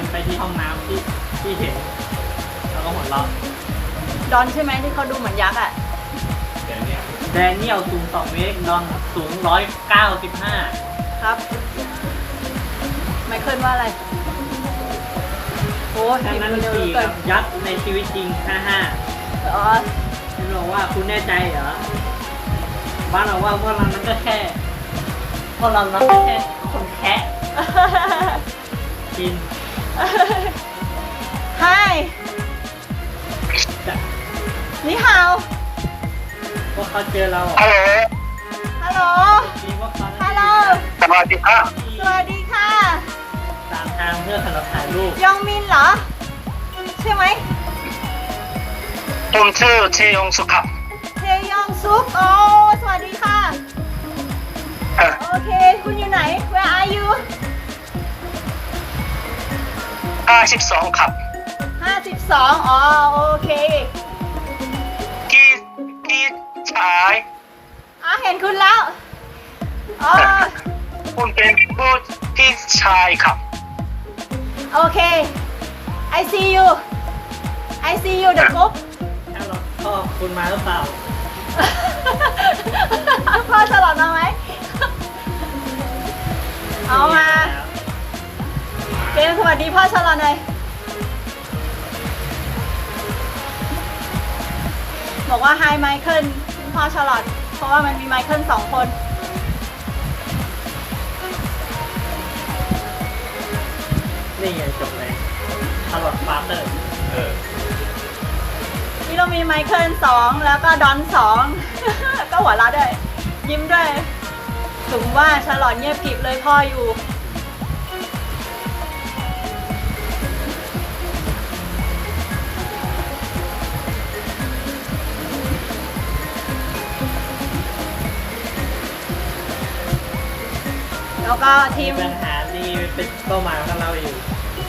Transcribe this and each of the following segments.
กันไปที่ห้องน้ำที่ที่เห็น แล้วก็หัวเราะดอนใช่ไหมที่เขาดูเหมือนยักษ์อะเดี๋ยวเนี่ยแดเนียลสูง2เมตรดอนสูง 195 ครับ ไมเคิลว่าอะไร โอ้ฉะทีมนั้นมันเร็วเหลืสี่อเกินกับยักษ์ในชีวิตจริง 55อ๋อคุณบอกว่าคุณแน่ใจเหรอ บ้านเราว่าพวกเรานั้นก็แค่พวกเรานั้นก็แค่คนแคะกินไฮจะนี่ฮาวพวกเขาเจอเราฮัลโหลฮัลโหลมีพวกเขาฮัลโหล สวัสดีครับสวัสดีค่ะ ตามทางเพื่อสำหรับถ่ายรูปยองมินเหรอ ใช่ไหม ผมชื่อเชยองสุครับเทยองซุปโอ้ สวัสดีค่ะ เอ่อโอเค คุณอยู่ไหน Where are you 52 ครับ 52 อ๋อ โอเค พี่พี่ชายอ๋อ เห็นคุณแล้ว อ๋อผมเป็นผู้พี่ชายครับ โอเค I see you I see you the group ถ้าเราพ่อคุณมาหรือเปล่า พ่อฉลอดมาไหม เอามา เกมสวัสดีพ่อฉลอดหน่อยบอกว่า Hi ไมเคิลพ่อฉลอดเพราะว่ามันมีไมเคิลสองคน นี่ไงจบเลยตลอดฟาเตอร์ เออนี่เรามีไมเคิลสองแล้วก็ดอนสอง ก็หัวเราะด้วย ยิ้มด้วยถึงว่าฉลอดเงียบกริบเลยพ่ออยู่ แล้วก็ทีม ปัญหานี่เป็นเป้าหมายของเราอยู่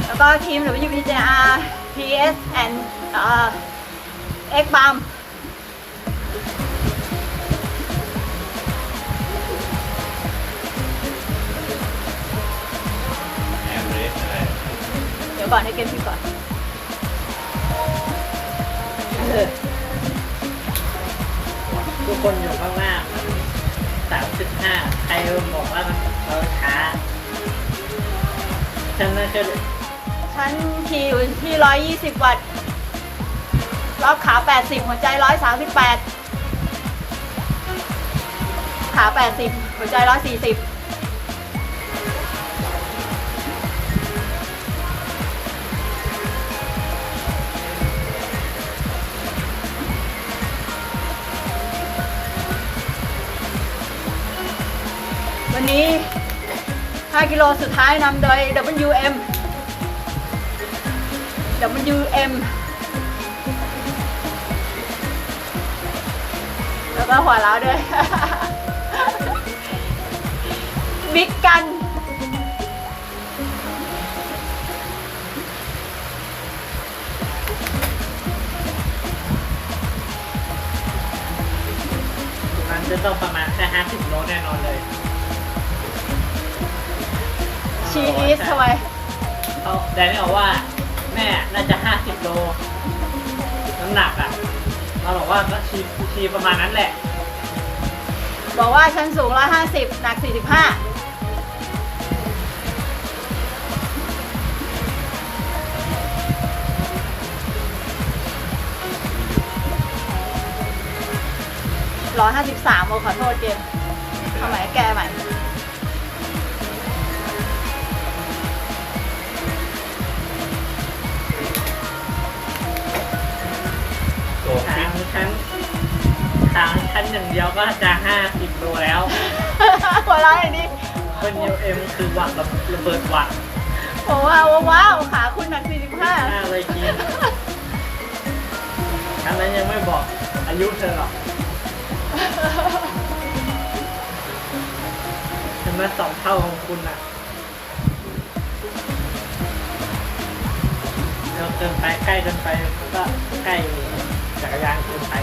แล้วก็ทีม WPJR PS and เอ่อ X BAM แอมเรสอะไรเดี๋ยวก่อนให้เกมพี่ก่อนทุกคนอยู่ข้างหน้า สามสิบห้าใครบอกว่ามันเราช้าฉันน่าจะฉันขี่อยู่ที่120วัตต์รอบขา80หัวใจ138ขา80หัวใจ140 วันนี้ 5 กิโลสุดท้ายนำโดย WM WM แล้วก็หัวเราด้วย บิ๊กกัน มันจะต้องประมาณแค่ห้าสิบโลแน่นอนเลย ชีอีสทำไมเขาแดนนี่บอกว่า แม่น่าจะห้าสิบโลน้ำหนักอะเราบอกว่าก็ชีชีประมาณนั้นแหละ บอกว่าฉันสูง150หนัก45ร้อยห้าสิบสามโอขอโทษเกมเอาใหม่แก้ใหม่ นอย่างเดียวก็จะห้าสิบโลแล้ว หัวเราะอย่างนี้เป็นยูเอ็มคือหวักระระเบิดหวักผมว่าว้าวขาคุณหนักหน้าเลยจริงอันนั้นยังไม่บอกอายุเธอหรอกฉันมาสองเท่าของคุณอะเราเกินไปใกล้เกินไปก็ใกล้จักรยานเกินไป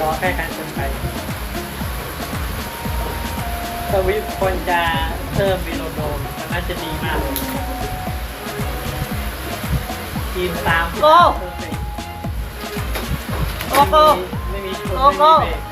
ล้อแค่การเกินไปสวิฟควรจะเพิ่มวิโรโดมมัน่าจะดีมากทีมตามโก้ โกโก้ ไม่มีไม่มี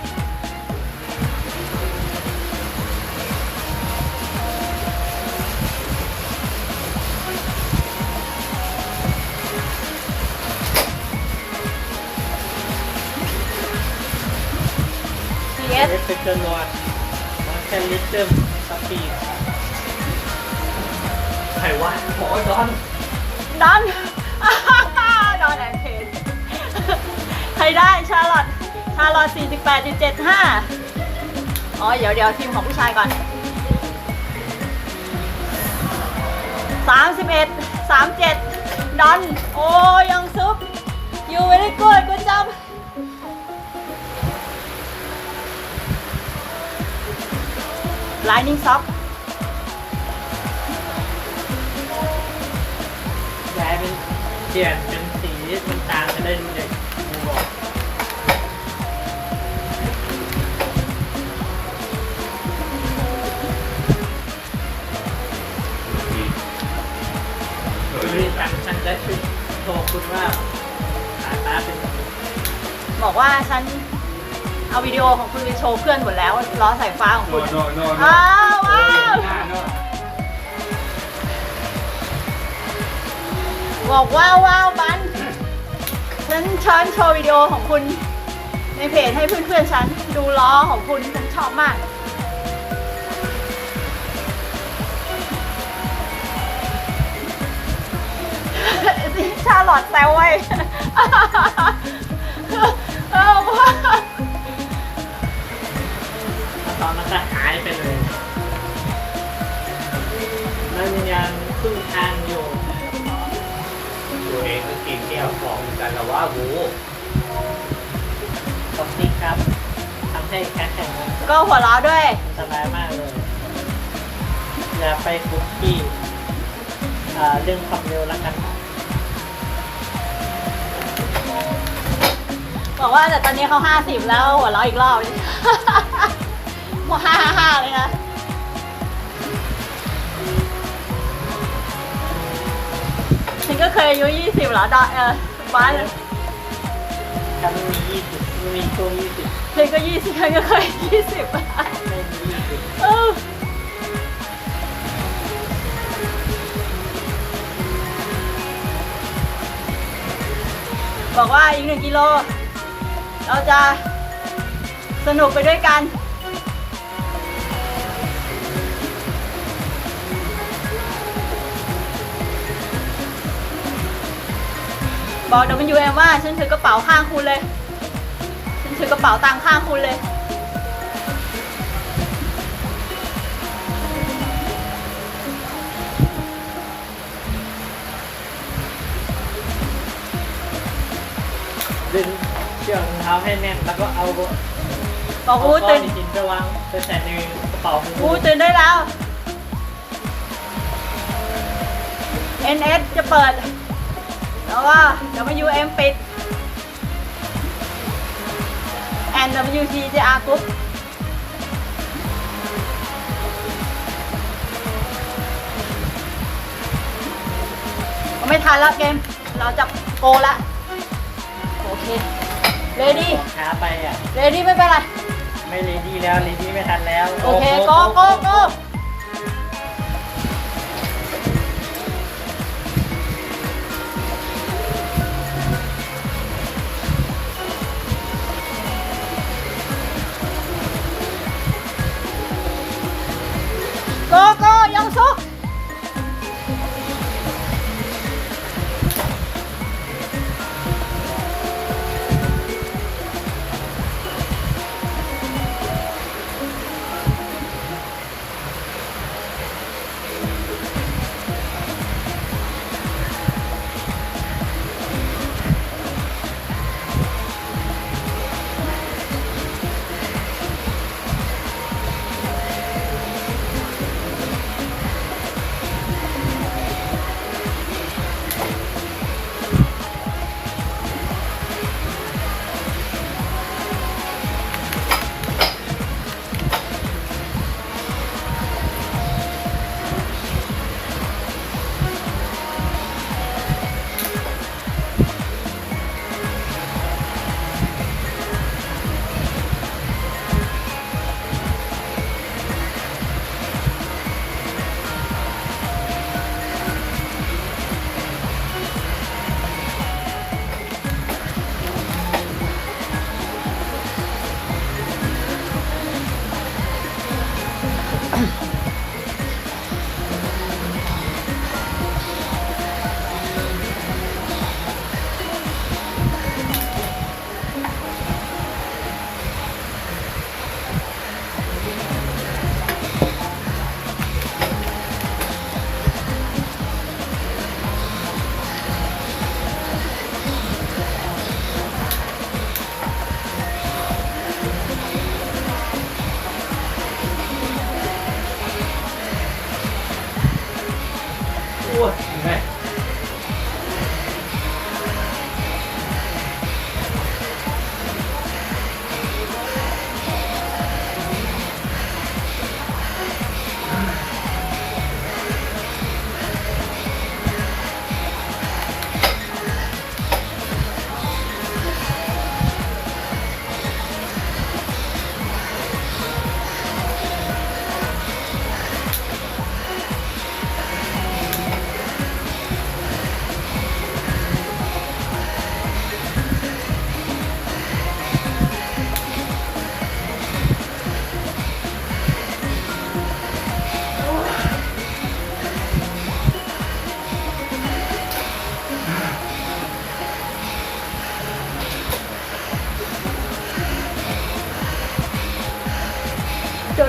ซีเอสเอฟเฟกต์นวดมันแค่ลิตเติ้ลสปีดใครวะหมอดอนดอนดอนแอนเพนใครได้ชาลอตชาลอต48.75 อ๋อ เดี๋ยวเดี๋ยวทีมของผู้ชายก่อน 31 37 ดอน โอ้ยังซุป you very good good job lining sock ย้ายเป็นเปลี่ยนเป็นสีมันต่างกันได้ดูเด็ก เอาวิดีโอของคุณไปโชว์เพื่อนหมดแล้วล้อสายฟ้าของโนคุณโนโนอ้าวว้าวโนบอกว้าวว้าวบันฉันฉันโชว์วิดีโอของคุณ ในเพจให้เพื่อนๆฉันดูล้อของคุณฉันชอบมากสิชาลอตแซวไว้เออว่าแล้ว ตอนนั้นก็หายไปเลยมันยังครึ่งทางอยู่ตัวเองก็กินแก้วของเหมือนกันแล้วว่าโว้ขอบคุณครับทำให้แค่แข่งมันก็หัวเราะด้วยอันตรายมากเลย อย่าไปคุกกี้อ่าเรื่องความเร็วแล้วกัน บอกว่าแต่ตอนนี้เขาห้าสิบแล้วหัวเราะอีกรอบ หัวห้าห้าห้าเลยนะฉันก็เคยอายุยี่สิบแล้วดอเออบ้านถ้าไม่มียี่สิบมีช่วงยี่สิบฉันก็ยี่สิบฉันก็เคยยี่สิบไม่มียี่สิบเออบอกว่าอีกหนึ่งกิโล เราจะสนุกไปด้วยกัน บอก WM ว่าฉันถือกระเป๋าข้างคุณเลย ฉันถือกระเป๋าตังค์ข้างคุณเลย ดึงเชือกรองเท้าให้แน่นแล้วก็เอาบอกเอาอูก้อตื่นนหินไปวางไปใส่ในกระเป๋าของอูตื่นได้แล้ว NS จะเปิด แล้วก็ WM ปิด and WT จะอากรุ๊ปไม่ทันแล้วเกม เราจะโกละ โอเค เรดี้ช้าไปอะ เรดี้ไม่เป็นไร ไม่เลดี้แล้วเลดี้ไม่ทันแล้วโอเค โกโกโก โก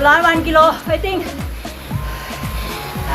ร้อยวันกิโลไฟติ้ง ไป